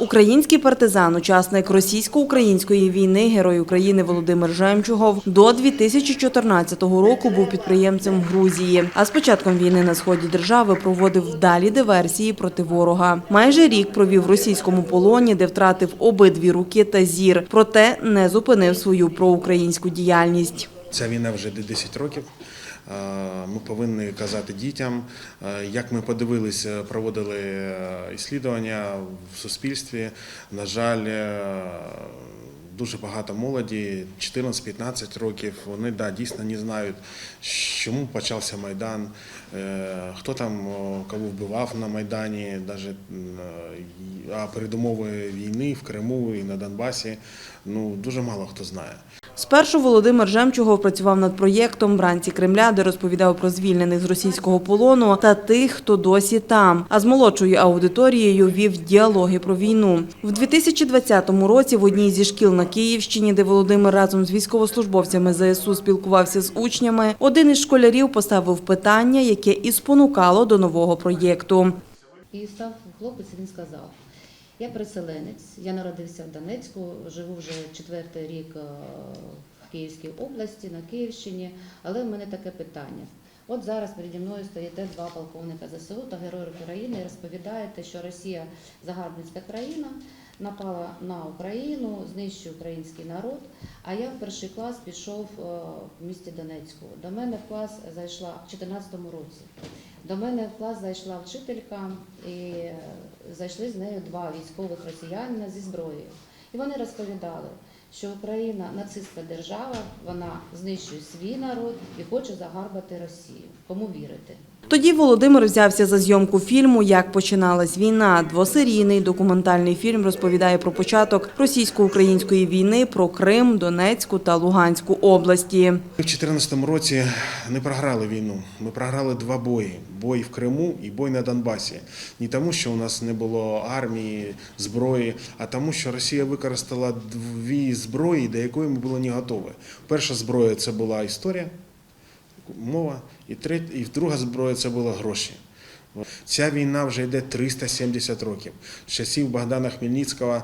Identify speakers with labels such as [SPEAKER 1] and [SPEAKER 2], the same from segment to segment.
[SPEAKER 1] Український партизан, учасник російсько-української війни, герой України Володимир Жемчугов до 2014 року був підприємцем Грузії. А з початком війни на сході держави проводив вдалі диверсії проти ворога. Майже рік провів в російському полоні, де втратив обидві руки та зір. Проте не зупинив свою проукраїнську діяльність.
[SPEAKER 2] Ця війна вже 10 років. Е, Ми повинні казати дітям, е, як ми подивилися, проводили е, іслідування в суспільстві. На жаль, дуже багато молоді, 14-15 років. Вони да, дійсно не знають, чому почався Майдан, хто там кого вбивав на Майдані, навіть а передумови війни в Криму і на Донбасі. Ну дуже мало хто знає.
[SPEAKER 1] Спершу Володимир Жемчугов працював над проєктом «Бранці Кремля», де розповідав про звільнених з російського полону та тих, хто досі там. А з молодшою аудиторією вів діалоги про війну. В 2020 році в одній зі шкіл на Київщині, де Володимир разом з військовослужбовцями ЗСУ спілкувався з учнями, один із школярів поставив питання, яке і спонукало до нового проєкту.
[SPEAKER 3] І став хлопець, він сказав: я переселенець, я народився в Донецьку, живу вже четвертий рік е, в Київській області, на Київщині, але в мене таке питання. От зараз переді мною стоїте два полковника ЗСУ та Герой України і розповідаєте, що Росія загарбницька країна, напала на Україну, знищує український народ. А я в перший клас пішов е, в місті Донецьку. До мене в клас зайшла в 2014 році. До мене в клас зайшла вчителька, і е, зайшли з нею два військових росіянина зі зброєю. І вони розповідали, що Україна нацистська держава, вона знищує свій народ і хоче загарбати Росію. Кому вірити?
[SPEAKER 1] Тоді Володимир взявся за зйомку фільму Як починалась війна. Двосерійний документальний фільм розповідає про початок російсько-української війни, про Крим, Донецьку та Луганську області.
[SPEAKER 2] Ми в 2014 році не програли війну. Ми програли два бої: бой в Криму і бой на Донбасі. Не тому, що у нас не було армії, зброї, а тому, що Росія використала дві зброї, до якої ми були не готові. Перша зброя це була історія, мова, і третя, і друга зброя це були гроші. Ця війна вже йде 370 років. З часів Богдана Хмельницького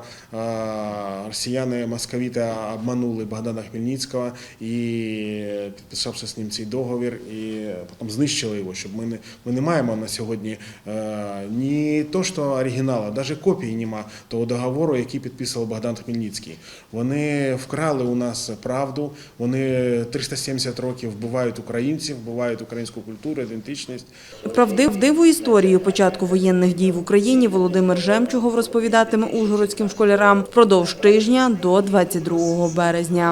[SPEAKER 2] росіяни московіти обманули Богдана Хмельницького і підписався з ним цей договір, і потім знищили його. Щоб ми не ми не маємо на сьогодні е, ні то, що оригіналу, навіть копії нема того договору, який підписував Богдан Хмельницький. Вони вкрали у нас правду. Вони 370 років вбивають українців, вбивають українську культуру, ідентичність.
[SPEAKER 1] Правдиву історію початку воєнних дій в Україні Володимир Жемчугов розповідатиме ужгородським школярам впродовж тижня до 22 березня.